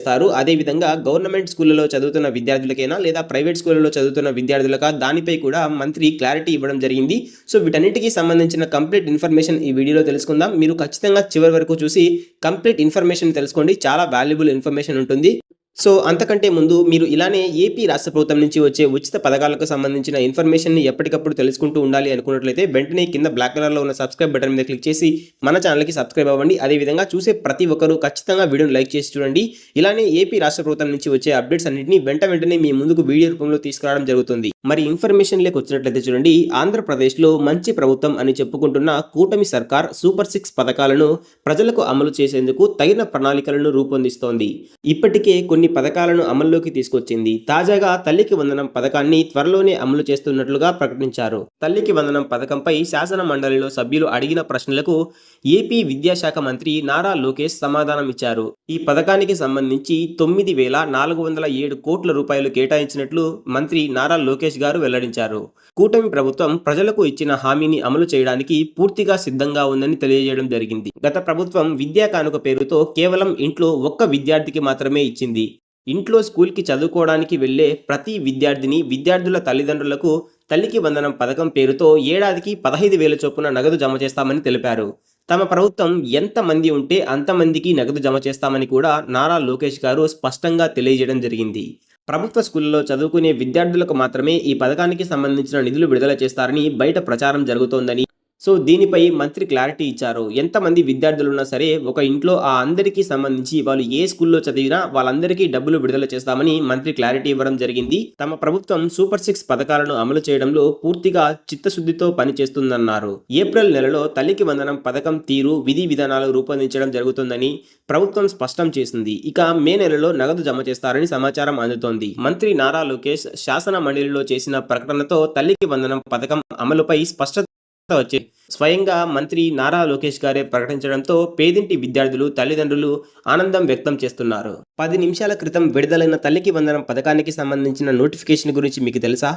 చేస్తారు. అదేవిధంగా గవర్నమెంట్ స్కూళ్ళలో చదువుతున్న విద్యార్థులకైనా లేదా ప్రైవేట్ స్కూళ్ళలో చదువుతున్న విద్యార్థులక దానిపై కూడా మంత్రి క్లారిటీ ఇవ్వడం జరిగింది. సో వీటన్నిటికీ సంబంధించిన కంప్లీట్ ఇన్ఫర్మేషన్ ఈ వీడియోలో తెలుసుకుందాం. మీరు ఖచ్చితంగా చివరి వరకు చూసి కంప్లీట్ ఇన్ఫర్మేషన్ తెలుసుకోండి. చాలా వాల్యుబుల్ ఇన్ఫర్మేషన్ ఉంటుంది. సో అంతకంటే ముందు మీరు ఇలానే ఏపీ రాష్ట్ర ప్రభుత్వం నుంచి వచ్చే ఉచిత పథకాలకు సంబంధించిన ఇన్ఫర్మేషన్ని ఎప్పటికప్పుడు తెలుసుకుంటూ ఉండాలి అనుకున్నట్లయితే వెంటనే కింద బ్లాక్ కలర్లో ఉన్న సబ్స్క్రైబ్ బటన్ మీద క్లిక్ చేసి మన ఛానల్కి సబ్స్క్రైబ్ అవ్వండి. అదేవిధంగా చూసే ప్రతి ఒక్కరూ ఖచ్చితంగా వీడియోని లైక్ చేసి చూడండి. ఇలానే ఏపీ రాష్ట్ర ప్రభుత్వం నుంచి వచ్చే అప్డేట్స్ అన్నింటినీ వెంట వెంటనే మీ ముందుకు వీడియో రూపంలో తీసుకురావడం జరుగుతుంది. మరి ఇన్ఫర్మేషన్ లేక వచ్చినట్లయితే చూడండి ఆంధ్రప్రదేశ్లో మంచి ప్రభుత్వం అని చెప్పుకుంటున్న కూటమి సర్కార్ సూపర్ సిక్స్ పథకాలను ప్రజలకు అమలు చేసేందుకు తగిన ప్రణాళికలను రూపొందిస్తోంది. ఇప్పటికే కొన్ని పథకాలను అమల్లోకి తీసుకొచ్చింది. తాజాగా తల్లికి వందనం పథకాన్ని త్వరలోనే అమలు చేస్తున్నట్లుగా ప్రకటించారు. తల్లికి వందనం పథకంపై శాసన మండలిలో సభ్యులు అడిగిన ప్రశ్నలకు ఏపీ విద్యాశాఖ మంత్రి నారా లోకేష్ సమాధానం ఇచ్చారు. ఈ పథకానికి సంబంధించి తొమ్మిది వేల నాలుగు వందల ఏడు కోట్ల రూపాయలు కేటాయించినట్లు మంత్రి నారా లోకేష్ గారు వెల్లడించారు. కూటమి ప్రభుత్వం ప్రజలకు ఇచ్చిన హామీని అమలు చేయడానికి పూర్తిగా సిద్ధంగా ఉందని తెలియజేయడం జరిగింది. గత ప్రభుత్వం విద్యా కానుక పేరుతో కేవలం ఇంట్లో ఒక్క విద్యార్థికి మాత్రమే ఇచ్చింది. ఇంట్లో స్కూల్కి చదువుకోవడానికి వెళ్ళే ప్రతి విద్యార్థిని విద్యార్థుల తల్లిదండ్రులకు తల్లికి వందనం పథకం పేరుతో ఏడాదికి పదహైదు వేల చొప్పున నగదు జమ చేస్తామని తెలిపారు. తమ ప్రభుత్వం ఎంతమంది ఉంటే అంతమందికి నగదు జమ చేస్తామని కూడా నారా లోకేష్ గారు స్పష్టంగా తెలియజేయడం జరిగింది. ప్రభుత్వ స్కూల్లో చదువుకునే విద్యార్థులకు మాత్రమే ఈ పథకానికి సంబంధించిన నిధులు విడుదల చేస్తారని బయట ప్రచారం జరుగుతోందని సో దీనిపై మంత్రి క్లారిటీ ఇచ్చారు. ఎంతమంది విద్యార్థులు ఉన్నా సరే ఒక ఇంట్లో ఆ అందరికీ సంబంధించి వాళ్ళు ఏ స్కూల్లో చదివినా వాళ్ళందరికీ డబ్బులు విడుదల చేస్తామని మంత్రి క్లారిటీ ఇవ్వడం జరిగింది. తమ ప్రభుత్వం సూపర్ సిక్స్ పథకాలను అమలు చేయడంలో పూర్తిగా చిత్తశుద్ధితో పనిచేస్తుందన్నారు. ఏప్రిల్ నెలలో తల్లికి వందనం పథకం తీరు విధి విధానాలు రూపొందించడం జరుగుతుందని ప్రభుత్వం స్పష్టం చేసింది. ఇక మే నెలలో నగదు జమ చేస్తారని సమాచారం అందుతోంది. మంత్రి నారా లోకేష్ శాసన మండలిలో చేసిన ప్రకటనతో తల్లికి వందనం పథకం అమలుపై స్పష్టత వచ్చి స్వయంగా మంత్రి నారా లోకేష్ గారే ప్రకటించడంతో పేదింటి విద్యార్థులు తల్లిదండ్రులు ఆనందం వ్యక్తం చేస్తున్నారు. పది నిమిషాల క్రితం విడుదలైన తల్లికి వందనం పథకానికి సంబంధించిన నోటిఫికేషన్ గురించి మీకు తెలుసా?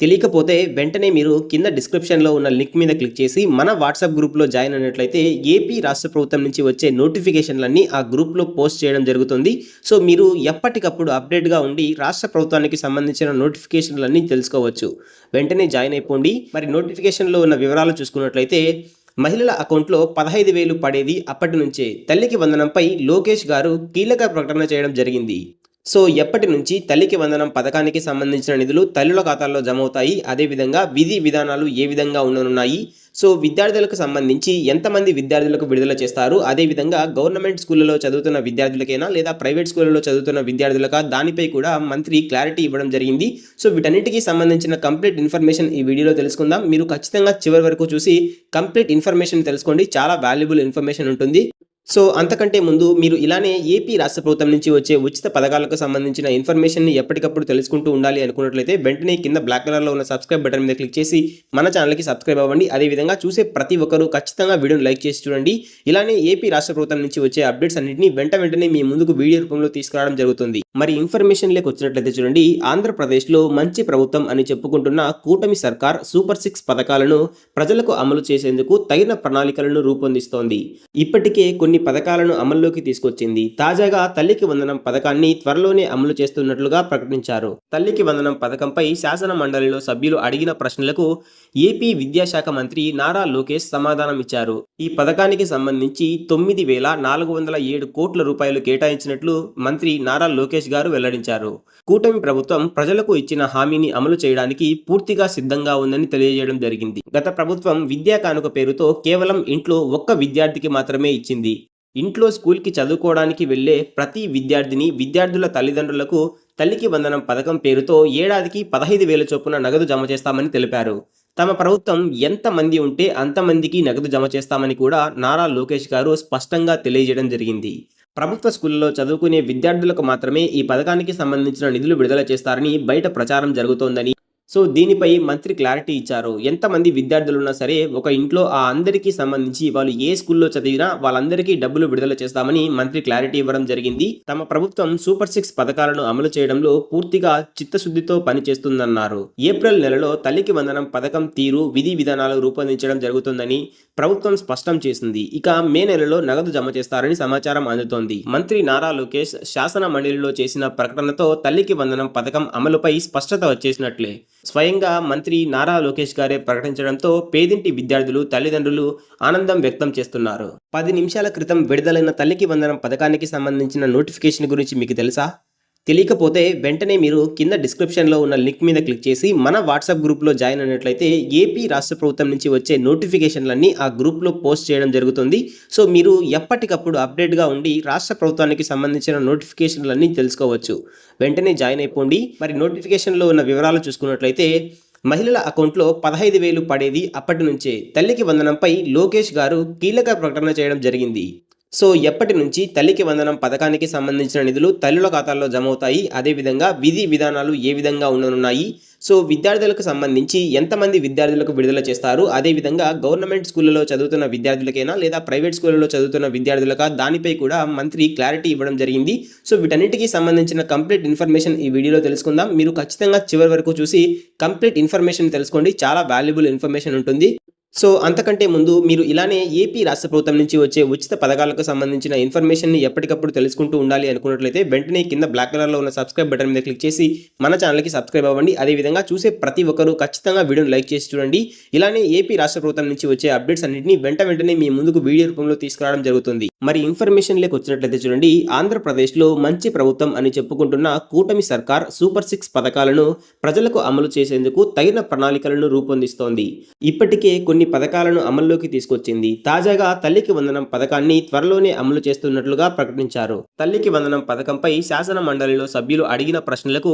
తెలియకపోతే వెంటనే మీరు కింద డిస్క్రిప్షన్లో ఉన్న లింక్ మీద క్లిక్ చేసి మన వాట్సాప్ గ్రూప్లో జాయిన్ అయినట్లయితే ఏపీ రాష్ట్ర ప్రభుత్వం నుంచి వచ్చే నోటిఫికేషన్లన్నీ ఆ గ్రూప్లో పోస్ట్ చేయడం జరుగుతుంది. సో మీరు ఎప్పటికప్పుడు అప్డేట్గా ఉండి రాష్ట్ర ప్రభుత్వానికి సంబంధించిన నోటిఫికేషన్లన్నీ తెలుసుకోవచ్చు. వెంటనే జాయిన్ అయిపోండి. మరి నోటిఫికేషన్లో ఉన్న వివరాలు చూసుకున్నట్లయితే మహిళల అకౌంట్లో పదహైదు వేలు పడేది అప్పటి నుంచే. తల్లికి వందనంపై లోకేష్ గారు కీలక ప్రకటన చేయడం జరిగింది. సో ఎప్పటి నుంచి తల్లికి వందనం పథకానికి సంబంధించిన నిధులు తల్లుల ఖాతాల్లో జమ అవుతాయి అదేవిధంగా విధి విధానాలు ఏ విధంగా ఉండనున్నాయి? సో విద్యార్థులకు సంబంధించి ఎంతమంది విద్యార్థులకు విడుదల చేస్తారు? అదేవిధంగా గవర్నమెంట్ స్కూళ్ళలో చదువుతున్న విద్యార్థులకైనా లేదా ప్రైవేట్ స్కూళ్ళలో చదువుతున్న విద్యార్థులక దానిపై కూడా మంత్రి క్లారిటీ ఇవ్వడం జరిగింది. సో వీటన్నిటికీ సంబంధించిన కంప్లీట్ ఇన్ఫర్మేషన్ ఈ వీడియోలో తెలుసుకుందాం. మీరు ఖచ్చితంగా చివరి వరకు చూసి కంప్లీట్ ఇన్ఫర్మేషన్ తెలుసుకోండి. చాలా వాల్యుబుల్ ఇన్ఫర్మేషన్ ఉంటుంది. సో అంతకంటే ముందు మీరు ఇలానే ఏపీ రాష్ట్ర ప్రభుత్వం నుంచి వచ్చే ఉచిత పథకాలకు సంబంధించిన ఇన్ఫర్మేషన్ని ఎప్పటికప్పుడు తెలుసుకుంటూ ఉండాలి అనుకున్నట్లయితే వెంటనే కింద బ్లాక్ కలర్లో ఉన్న సబ్స్క్రైబ్ బటన్ మీద క్లిక్ చేసి మన ఛానల్కి సబ్స్క్రైబ్ అవ్వండి. అదేవిధంగా చూసే ప్రతి ఒక్కరూ ఖచ్చితంగా వీడియోని లైక్ చేసి చూడండి. ఇలానే ఏపీ రాష్ట్ర ప్రభుత్వం నుంచి వచ్చే అప్డేట్స్ అన్నింటినీ వెంట వెంటనే మీ ముందుకు వీడియో రూపంలో తీసుకురావడం జరుగుతుంది. మరి ఇన్ఫర్మేషన్ లేక వచ్చినట్లయితే చూడండి ఆంధ్రప్రదేశ్లో మంచి ప్రభుత్వం అని చెప్పుకుంటున్న కూటమి సర్కార్ సూపర్ సిక్స్ పథకాలను ప్రజలకు అమలు చేసేందుకు తగిన ప్రణాళికలను రూపొందిస్తోంది. ఇప్పటికే కొన్ని పథకాలను అమల్లోకి తీసుకొచ్చింది. తాజాగా తల్లికి వందనం పథకాన్ని త్వరలోనే అమలు చేస్తున్నట్లుగా ప్రకటించారు. తల్లికి వందనం పథకంపై శాసన మండలిలో సభ్యులు అడిగిన ప్రశ్నలకు ఏపీ విద్యాశాఖ మంత్రి నారా లోకేష్ సమాధానం ఇచ్చారు ఈ పథకానికి సంబంధించి తొమ్మిది వేల నాలుగు వందల ఏడు కోట్ల రూపాయలు కేటాయించినట్లు మంత్రి నారా లోకేష్ గారు వెల్లడించారు. కూటమి ప్రభుత్వం ప్రజలకు ఇచ్చిన హామీని అమలు చేయడానికి పూర్తిగా సిద్ధంగా ఉందని తెలియజేయడం జరిగింది. గత ప్రభుత్వం విద్యా కానుక పేరుతో కేవలం ఇంట్లో ఒక్క విద్యార్థికి మాత్రమే ఇచ్చింది. ఇంట్లో స్కూల్కి చదువుకోవడానికి వెళ్ళే ప్రతి విద్యార్థిని విద్యార్థుల తల్లిదండ్రులకు తల్లికి వందనం పథకం పేరుతో ఏడాదికి పదహైదు వేల చొప్పున నగదు జమ చేస్తామని తెలిపారు. తమ ప్రభుత్వం ఎంతమంది ఉంటే అంతమందికి నగదు జమ చేస్తామని కూడా నారా లోకేష్ గారు స్పష్టంగా తెలియజేయడం జరిగింది. ప్రభుత్వ స్కూల్లో చదువుకునే విద్యార్థులకు మాత్రమే ఈ పథకానికి సంబంధించిన నిధులు విడుదల చేస్తారని బయట ప్రచారం జరుగుతోందని సో దీనిపై మంత్రి క్లారిటీ ఇచ్చారు. ఎంతమంది విద్యార్థులు ఉన్నా సరే ఒక ఇంట్లో ఆ అందరికీ సంబంధించి వాళ్ళు ఏ స్కూల్లో చదివినా వాళ్ళందరికీ డబ్బులు విడుదల చేస్తామని మంత్రి క్లారిటీ ఇవ్వడం జరిగింది. తమ ప్రభుత్వం సూపర్ సిక్స్ పథకాలను అమలు చేయడంలో పూర్తిగా చిత్తశుద్ధితో పనిచేస్తుందన్నారు. ఏప్రిల్ నెలలో తల్లికి వందనం పథకం తీరు విధి విధానాలు రూపొందించడం జరుగుతుందని ప్రభుత్వం స్పష్టం చేసింది. ఇక మే నెలలో నగదు జమ చేస్తారని సమాచారం అందుతోంది. మంత్రి నారా లోకేష్ శాసన మండలిలో చేసిన ప్రకటనతో తల్లికి వందనం పథకం అమలుపై స్పష్టత వచ్చేసినట్లే. స్వయంగా మంత్రి నారా లోకేష్ గారే ప్రకటించడంతో పేదింటి విద్యార్థులు తల్లిదండ్రులు ఆనందం వ్యక్తం చేస్తున్నారు. పది నిమిషాల క్రితం విడుదలైన తల్లికి వందనం పథకానికి సంబంధించిన నోటిఫికేషన్ గురించి మీకు తెలుసా? తెలియకపోతే వెంటనే మీరు కింద డిస్క్రిప్షన్లో ఉన్న లింక్ మీద క్లిక్ చేసి మన వాట్సాప్ గ్రూప్లో జాయిన్ అయినట్లయితే ఏపీ రాష్ట్ర ప్రభుత్వం నుంచి వచ్చే నోటిఫికేషన్లన్నీ ఆ గ్రూప్లో పోస్ట్ చేయడం జరుగుతుంది. సో మీరు ఎప్పటికప్పుడు అప్డేట్గా ఉండి రాష్ట్ర ప్రభుత్వానికి సంబంధించిన నోటిఫికేషన్లన్నీ తెలుసుకోవచ్చు. వెంటనే జాయిన్ అయిపోండి. మరి నోటిఫికేషన్లో ఉన్న వివరాలు చూసుకున్నట్లయితే మహిళల అకౌంట్లో పదహైదు వేలు పడేది అప్పటి నుంచే. తల్లికి వందనంపై లోకేష్ గారు కీలక ప్రకటన చేయడం జరిగింది. సో ఎప్పటి నుంచి తల్లికి వందనం పథకానికి సంబంధించిన నిధులు తల్లుల ఖాతాల్లో జమ అవుతాయి అదేవిధంగా విధి విధానాలు ఏ విధంగా ఉండనున్నాయి? సో విద్యార్థులకు సంబంధించి ఎంతమంది విద్యార్థులకు విడుదల చేస్తారు? అదేవిధంగా గవర్నమెంట్ స్కూళ్ళలో చదువుతున్న విద్యార్థులకైనా లేదా ప్రైవేట్ స్కూళ్ళలో చదువుతున్న విద్యార్థులకా? దానిపై కూడా మంత్రి క్లారిటీ ఇవ్వడం జరిగింది. సో వీటన్నిటికీ సంబంధించిన కంప్లీట్ ఇన్ఫర్మేషన్ ఈ వీడియోలో తెలుసుకుందాం. మీరు ఖచ్చితంగా చివరి వరకు చూసి కంప్లీట్ ఇన్ఫర్మేషన్ తెలుసుకోండి. చాలా వాల్యుబుల్ ఇన్ఫర్మేషన్ ఉంటుంది. సో అంతకంటే ముందు మీరు ఇలానే ఏపీ రాష్ట్ర ప్రభుత్వం నుంచి వచ్చే ఉచిత పథకాలకు సంబంధించిన ఇన్ఫర్మేషన్ని ఎప్పటికప్పుడు తెలుసుకుంటూ ఉండాలి అనుకున్నట్లయితే వెంటనే కింద బ్లాక్ కలర్లో ఉన్న సబ్స్క్రైబ్ బటన్ మీద క్లిక్ చేసి మన ఛానల్కి సబ్స్క్రైబ్ అవ్వండి. అదేవిధంగా చూసే ప్రతి ఒక్కరూ ఖచ్చితంగా వీడియోని లైక్ చేసి చూడండి. ఇలానే ఏపీ రాష్ట్ర ప్రభుత్వం నుంచి వచ్చే అప్డేట్స్ అన్నింటినీ వెంట వెంటనే మీ ముందుకు వీడియో రూపంలో తీసుకురావడం జరుగుతుంది. మరి ఇన్ఫర్మేషన్ లేక వచ్చినట్లయితే చూడండి ఆంధ్రప్రదేశ్లో మంచి ప్రభుత్వం అని చెప్పుకుంటున్న కూటమి సర్కార్ సూపర్ సిక్స్ పథకాలను ప్రజలకు అమలు చేసేందుకు తగిన ప్రణాళికలను రూపొందిస్తోంది. ఇప్పటికే కొన్ని పథకాలను అమల్లోకి తీసుకొచ్చింది. తాజాగా తల్లికి వందనం పథకాన్ని త్వరలోనే అమలు చేస్తున్నట్లుగా ప్రకటించారు. తల్లికి వందనం పథకంపై శాసన మండలిలో సభ్యులు అడిగిన ప్రశ్నలకు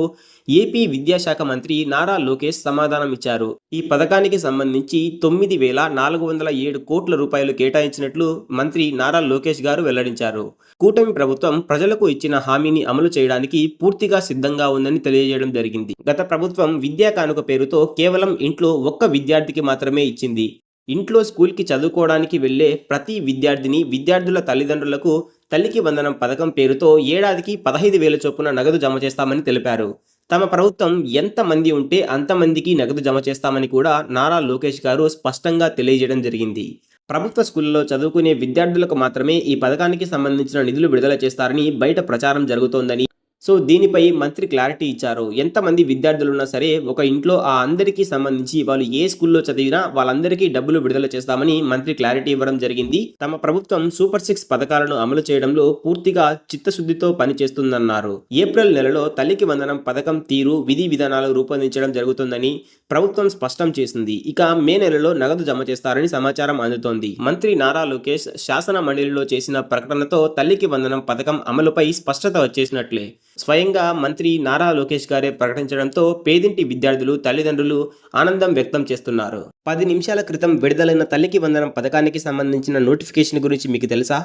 ఏపీ విద్యాశాఖ మంత్రి నారా లోకేష్ సమాధానం ఇచ్చారు. ఈ పథకానికి సంబంధించి తొమ్మిది వేల నాలుగు వందల ఏడు కోట్ల రూపాయలు కేటాయించినట్లు మంత్రి నారా లోకేష్ గారు వెల్లడించారు. కూటమి ప్రభుత్వం ప్రజలకు ఇచ్చిన హామీని అమలు చేయడానికి పూర్తిగా సిద్ధంగా ఉందని తెలియజేయడం జరిగింది. గత ప్రభుత్వం విద్యా కానుక పేరుతో కేవలం ఇంట్లో ఒక్క విద్యార్థికి మాత్రమే ఇచ్చింది. ఇంట్లో స్కూల్కి చదువుకోవడానికి వెళ్ళే ప్రతి విద్యార్థిని విద్యార్థుల తల్లిదండ్రులకు తల్లికి వందనం పథకం పేరుతో ఏడాదికి పదహైదు వేల చొప్పున నగదు జమ చేస్తామని తెలిపారు. తమ ప్రభుత్వం ఎంతమంది ఉంటే అంతమందికి నగదు జమ చేస్తామని కూడా నారా లోకేష్ గారు స్పష్టంగా తెలియజేయడం జరిగింది. ప్రభుత్వ స్కూళ్ళలో చదువుకునే విద్యార్థులకు మాత్రమే ఈ పథకానికి సంబంధించిన నిధులు విడుదల చేస్తారని బయట ప్రచారం జరుగుతోందని సో దీనిపై మంత్రి క్లారిటీ ఇచ్చారు. ఎంతమంది విద్యార్థులు ఉన్నా సరే ఒక ఇంట్లో ఆ అందరికీ సంబంధించి వాళ్ళు ఏ స్కూల్లో చదివినా వాళ్ళందరికీ డబ్బులు విడుదల చేస్తామని మంత్రి క్లారిటీ ఇవ్వడం జరిగింది. తమ ప్రభుత్వం సూపర్ సిక్స్ పథకాలను అమలు చేయడంలో పూర్తిగా చిత్తశుద్ధితో పనిచేస్తుందన్నారు. ఏప్రిల్ నెలలో తల్లికి వందనం పథకం తీరు విధి విధానాలు రూపొందించడం జరుగుతుందని ప్రభుత్వం స్పష్టం చేసింది. ఇక మే నెలలో నగదు జమ చేస్తారని సమాచారం అందుతోంది. మంత్రి నారా లోకేష్ శాసన మండలిలో చేసిన ప్రకటనతో తల్లికి వందనం పథకం అమలుపై స్పష్టత వచ్చేసినట్లే. స్వయంగా మంత్రి నారా లోకేష్ గారే ప్రకటించడంతో పేదింటి విద్యార్థులు తల్లిదండ్రులు ఆనందం వ్యక్తం చేస్తున్నారు. పది నిమిషాల క్రితం విడుదలైన తల్లికి వందనం పథకానికి సంబంధించిన నోటిఫికేషన్ గురించి మీకు తెలుసా?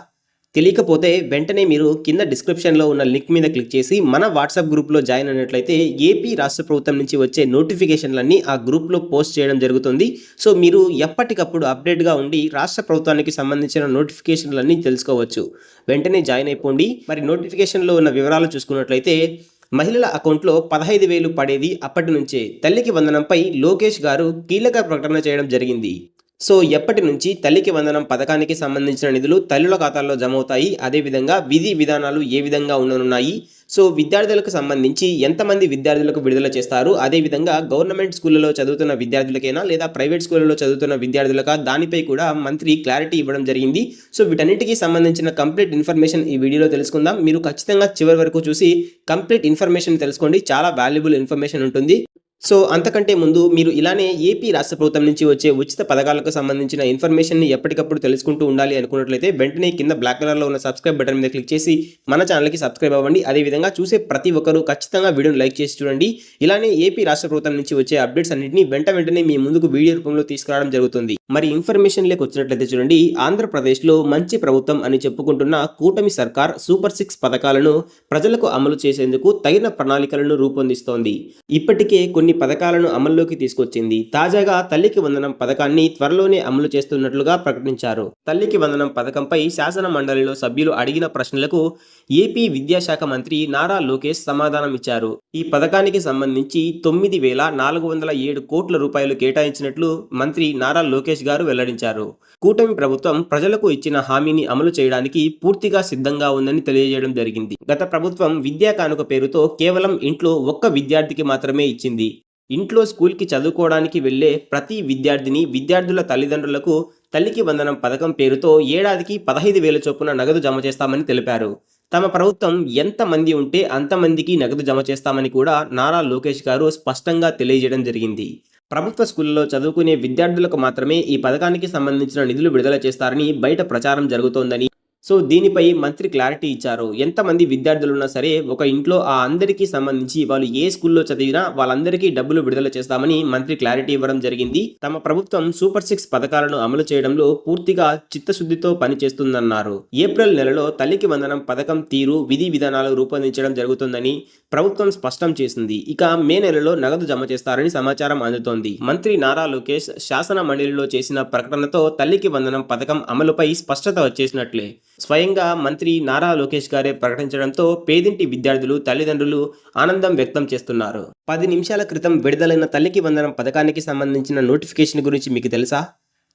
తెలియకపోతే వెంటనే మీరు కింద డిస్క్రిప్షన్లో ఉన్న లింక్ మీద క్లిక్ చేసి మన వాట్సాప్ గ్రూప్లో జాయిన్ అయినట్లయితే ఏపీ రాష్ట్ర ప్రభుత్వం నుంచి వచ్చే నోటిఫికేషన్లన్నీ ఆ గ్రూప్లో పోస్ట్ చేయడం జరుగుతుంది. సో మీరు ఎప్పటికప్పుడు అప్డేట్గా ఉండి రాష్ట్ర ప్రభుత్వానికి సంబంధించిన నోటిఫికేషన్లన్నీ తెలుసుకోవచ్చు. వెంటనే జాయిన్ అయిపోండి. మరి నోటిఫికేషన్లో ఉన్న వివరాలు చూసుకున్నట్లయితే మహిళల అకౌంట్లో పదహైదు వేలు పడేది అప్పటి నుంచే. తల్లికి వందనంపై లోకేష్ గారు కీలక ప్రకటన చేయడం జరిగింది. సో ఎప్పటి నుంచి తల్లికి వందనం పథకానికి సంబంధించిన నిధులు తల్లుల ఖాతాల్లో జమ అవుతాయి అదేవిధంగా విధి విధానాలు ఏ విధంగా ఉండనున్నాయి? సో విద్యార్థులకు సంబంధించి ఎంతమంది విద్యార్థులకు విడుదల చేస్తారు? అదేవిధంగా గవర్నమెంట్ స్కూళ్ళలో చదువుతున్న విద్యార్థులకైనా లేదా ప్రైవేట్ స్కూళ్ళలో చదువుతున్న విద్యార్థులకా? దానిపై కూడా మంత్రి క్లారిటీ ఇవ్వడం జరిగింది. సో వీటన్నిటికీ సంబంధించిన కంప్లీట్ ఇన్ఫర్మేషన్ ఈ వీడియోలో తెలుసుకుందాం. మీరు ఖచ్చితంగా చివరి వరకు చూసి కంప్లీట్ ఇన్ఫర్మేషన్ తెలుసుకోండి. చాలా వాల్యుబుల్ ఇన్ఫర్మేషన్ ఉంటుంది. సో అంతకంటే ముందు మీరు ఇలానే ఏపీ రాష్ట్ర ప్రభుత్వం నుంచి వచ్చే ఉచిత పథకాలకు సంబంధించిన ఇన్ఫర్మేషన్ని ఎప్పటికప్పుడు తెలుసుకుంటూ ఉండాలి అనుకున్నట్లయితే వెంటనే కింద బ్లాక్ కలర్లో ఉన్న సబ్స్క్రైబ్ బటన్ మీద క్లిక్ చేసి మన ఛానల్కి సబ్స్క్రైబ్ అవ్వండి. అదేవిధంగా చూసే ప్రతి ఒక్కరూ ఖచ్చితంగా వీడియోని లైక్ చేసి చూడండి. ఇలానే ఏపీ రాష్ట్ర ప్రభుత్వం నుంచి వచ్చే అప్డేట్స్ అన్నింటినీ వెంట వెంటనే మీ ముందుకు వీడియో రూపంలో తీసుకురావడం జరుగుతుంది. మరి ఇన్ఫర్మేషన్ లేక వచ్చినట్లయితే చూడండి. ఆంధ్రప్రదేశ్లో మంచి ప్రభుత్వం అని చెప్పుకుంటున్న కూటమి సర్కార్ సూపర్ సిక్స్ పథకాలను ప్రజలకు అమలు చేసేందుకు తగిన ప్రణాళికలను రూపొందిస్తోంది. ఇప్పటికే కొన్ని కొన్ని పథకాలను అమల్లోకి తీసుకొచ్చింది. తాజాగా తల్లికి వందనం పథకాన్ని త్వరలోనే అమలు చేస్తున్నట్లుగా ప్రకటించారు. తల్లికి వందనం పథకంపై శాసన మండలిలో సభ్యులు అడిగిన ప్రశ్నలకు ఏపీ విద్యాశాఖ మంత్రి నారా లోకేష్ సమాధానం ఇచ్చారు. ఈ పథకానికి సంబంధించి తొమ్మిది వేల నాలుగు వందల ఏడు కోట్ల రూపాయలు కేటాయించినట్లు మంత్రి నారా లోకేష్ గారు వెల్లడించారు. కూటమి ప్రభుత్వం ప్రజలకు ఇచ్చిన హామీని అమలు చేయడానికి పూర్తిగా సిద్ధంగా ఉందని తెలియజేయడం జరిగింది. గత ప్రభుత్వం విద్యా కానుక పేరుతో కేవలం ఇంట్లో ఒక్క విద్యార్థికి మాత్రమే ఇచ్చింది. ఇంట్లో స్కూల్కి చదువుకోవడానికి వెళ్ళే ప్రతి విద్యార్థిని విద్యార్థుల తల్లిదండ్రులకు తల్లికి వందనం పథకం పేరుతో ఏడాదికి పదహైదు వేల చొప్పున నగదు జమ చేస్తామని తెలిపారు. తమ ప్రభుత్వం ఎంతమంది ఉంటే అంతమందికి నగదు జమ చేస్తామని కూడా నారా లోకేష్ గారు స్పష్టంగా తెలియజేయడం జరిగింది. ప్రభుత్వ స్కూళ్ళలో చదువుకునే విద్యార్థులకు మాత్రమే ఈ పథకానికి సంబంధించిన నిధులు విడుదల చేస్తారని బయట ప్రచారం జరుగుతోందని సో దీనిపై మంత్రి క్లారిటీ ఇచ్చారు. ఎంతమంది విద్యార్థులు ఉన్నా సరే ఒక ఇంట్లో ఆ అందరికీ సంబంధించి వాళ్ళు ఏ స్కూల్లో చదివినా వాళ్ళందరికీ డబ్బులు విడుదల చేస్తామని మంత్రి క్లారిటీ ఇవ్వడం జరిగింది. తమ ప్రభుత్వం సూపర్ సిక్స్ పథకాలను అమలు చేయడంలో పూర్తిగా చిత్తశుద్ధితో పనిచేస్తుందన్నారు. ఏప్రిల్ నెలలో తల్లికి వందనం పథకం తీరు విధి విధానాలు రూపొందించడం జరుగుతుందని ప్రభుత్వం స్పష్టం చేసింది. ఇక మే నెలలో నగదు జమ చేస్తారని సమాచారం అందుతోంది. మంత్రి నారా లోకేష్ శాసన మండలిలో చేసిన ప్రకటనతో తల్లికి వందనం పథకం అమలుపై స్పష్టత వచ్చేసినట్లే. స్వయంగా మంత్రి నారా లోకేష్ గారే ప్రకటించడంతో పేదింటి విద్యార్థులు తల్లిదండ్రులు ఆనందం వ్యక్తం చేస్తున్నారు. పది నిమిషాల క్రితం విడుదలైన తల్లికి వందనం పథకానికి సంబంధించిన నోటిఫికేషన్ గురించి మీకు తెలుసా?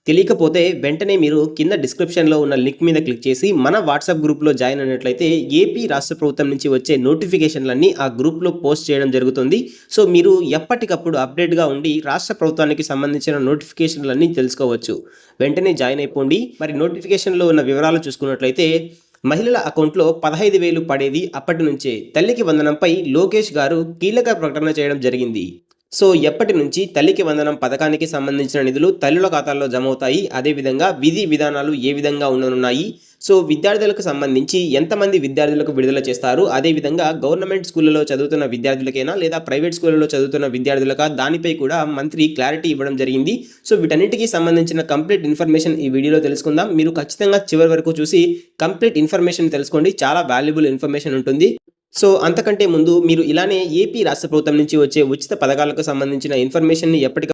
తెలియకపోతే వెంటనే మీరు కింద డిస్క్రిప్షన్లో ఉన్న లింక్ మీద క్లిక్ చేసి మన వాట్సాప్ గ్రూప్లో జాయిన్ అయినట్లయితే ఏపీ రాష్ట్ర ప్రభుత్వం నుంచి వచ్చే నోటిఫికేషన్లన్నీ ఆ గ్రూప్లో పోస్ట్ చేయడం జరుగుతుంది. సో మీరు ఎప్పటికప్పుడు అప్డేట్గా ఉండి రాష్ట్ర ప్రభుత్వానికి సంబంధించిన నోటిఫికేషన్లన్నీ తెలుసుకోవచ్చు. వెంటనే జాయిన్ అయిపోండి. మరి నోటిఫికేషన్లో ఉన్న వివరాలు చూసుకున్నట్లయితే మహిళల అకౌంట్లో పదహైదు వేలు పడేది అప్పటి నుంచే. తల్లికి వందనంపై లోకేష్ గారు కీలక ప్రకటన చేయడం జరిగింది. సో ఎప్పటి నుంచి తల్లికి వందనం పథకానికి సంబంధించిన నిధులు తల్లుల ఖాతాల్లో జమ అవుతాయి అదేవిధంగా విధి విధానాలు ఏ విధంగా ఉండనున్నాయి? సో విద్యార్థులకు సంబంధించి ఎంతమంది విద్యార్థులకు విడుదల చేస్తారు? అదేవిధంగా గవర్నమెంట్ స్కూళ్ళలో చదువుతున్న విద్యార్థులకైనా లేదా ప్రైవేట్ స్కూళ్ళలో చదువుతున్న విద్యార్థులకా దానిపై కూడా మంత్రి క్లారిటీ ఇవ్వడం జరిగింది. సో వీటన్నిటికీ సంబంధించిన కంప్లీట్ ఇన్ఫర్మేషన్ ఈ వీడియోలో తెలుసుకుందాం. మీరు ఖచ్చితంగా చివరి వరకు చూసి కంప్లీట్ ఇన్ఫర్మేషన్ తెలుసుకోండి. చాలా వాల్యుబుల్ ఇన్ఫర్మేషన్ ఉంటుంది. సో అంతకంటే ముందు మీరు ఇలానే ఏపీ రాష్ట్ర ప్రభుత్వం నుంచి వచ్చే ఉచిత పథకాలకు సంబంధించిన ఇన్ఫర్మేషన్ని ఎప్పటికీ